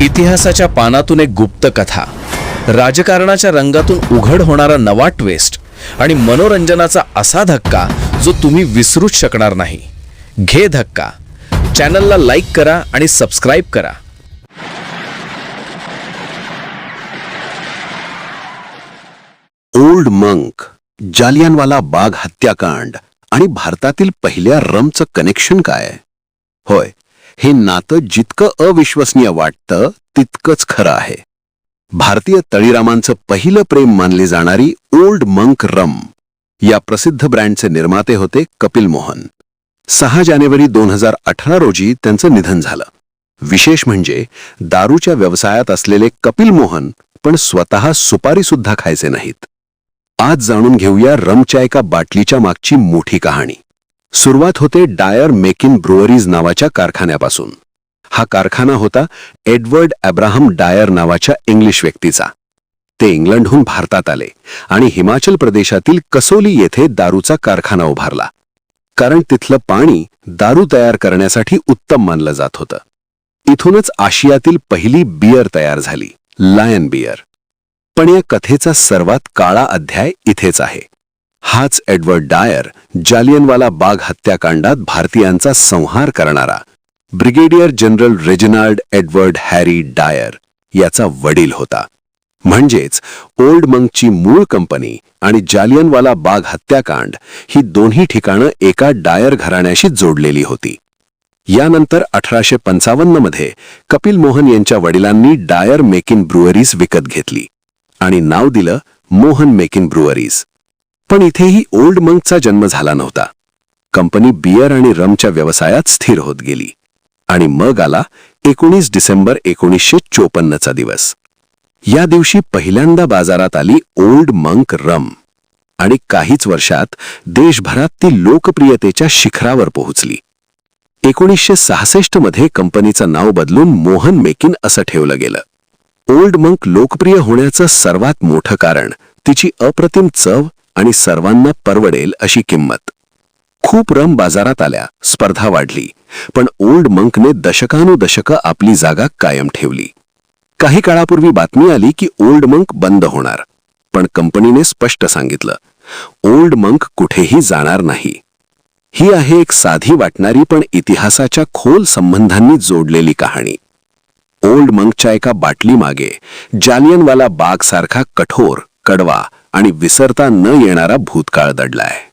इतिहासाच्या पानातून एक गुप्त कथा. राजकारणाच्या रंगातून उघड होणारा नवा ट्वेस्ट आणि मनोरंजनाचा असा धक्का जो तुम्ही विसरूच शकणार नाही. घे धक्का. चॅनलला लाईक करा आणि सबस्क्राईब करा. ओल्ड मंक जालियनवाला बाग हत्याकांड आणि भारतातील पहिल्या रमचं कनेक्शन काय? होय हे नातं जितकं अविश्वसनीय वाटतं तितकंच खरं आहे. भारतीय तळीरामांचं पहिलं प्रेम मानली जाणारी ओल्ड मंक रम या प्रसिद्ध ब्रँडचे निर्माते होते कपिल मोहन. सहा जानेवारी दोन हजार अठरा रोजी त्यांचं निधन झालं. विशेष म्हणजे दारूच्या व्यवसायात असलेले कपिल मोहन पण स्वतः सुपारी सुद्धा खायचे नाहीत. आज जाणून घेऊया रमच्या एका बाटलीच्या मागची मोठी कहाणी. सुरुवात होते डायर मेकिन ब्रुअरीज नावाच्या कारखान्यापासून. हा कारखाना होता एडवर्ड अब्राहम डायर नावाच्या इंग्लिश व्यक्तीचा. ते इंग्लंडहून भारतात आले आणि हिमाचल प्रदेशातील कसोली येथे दारूचा कारखाना उभारला. कारण तिथलं पाणी दारू तयार करण्यासाठी उत्तम मानलं जात होतं. इथूनच आशियातील पहिली बियर तयार झाली लायन बियर पण या कथेचा सर्वात काळा अध्याय इथेच आहे. हाच एडवर्ड डायर जालियनवाला बाग हत्याकांडात भारतीयांचा संहार करणारा. Brigadier general Reginald Edward Harry Dyer याचा वडील होता. म्हणजेच ओल्ड मंगची मूळ कंपनी आणि जालियनवाला बाग हत्याकांड ही दोन्ही ठिकाणं एका डायर घराण्याशी जोडलेली होती. यानंतर अठराशे पंचावन्नमध्ये कपिल मोहन यांच्या वडिलांनी डायर मेकिन ब्रुअरीज विकत घेतली आणि नाव दिलं मोहन मेकिन ब्रुअरीज. पण इथेही ओल्ड मंकचा जन्म झाला नव्हता. कंपनी बियर आणि रमच्या व्यवसायात स्थिर होत गेली. आणि मग आला एकोणीस डिसेंबर एकोणीसशे चोपन्नचा दिवस. या दिवशी पहिल्यांदा बाजारात आली ओल्ड मंक रम. आणि काहीच वर्षात देशभरात ती लोकप्रियतेच्या शिखरावर पोहोचली. एकोणीसशे सहासष्टमध्ये कंपनीचं नाव बदलून मोहन मेकिन असं ठेवलं गेलं. ओल्ड मंक लोकप्रिय होण्याचं सर्वात मोठं कारण तिची अप्रतिम चव आणि सर्वांना परवडेल अशी किंमत. खूप रम बाजारात आल्या स्पर्धा वाढली पण ओल्ड मंकने दशकानुदशकं आपली जागा कायम ठेवली. काही काळापूर्वी बातमी आली की ओल्ड मंक बंद होणार पण कंपनीने स्पष्ट सांगितलं ओल्ड मंक कुठेही जाणार नाही. ही आहे एक साधी वाटणारी पण इतिहासाच्या खोल संबंधांनी जोडलेली कहाणी. ओल्ड मंकच्या एका बाटलीमागे जालियनवाला बाग सारखा कठोर कडवा आणि विसरता न येणारा भूतकाळ दडलाय.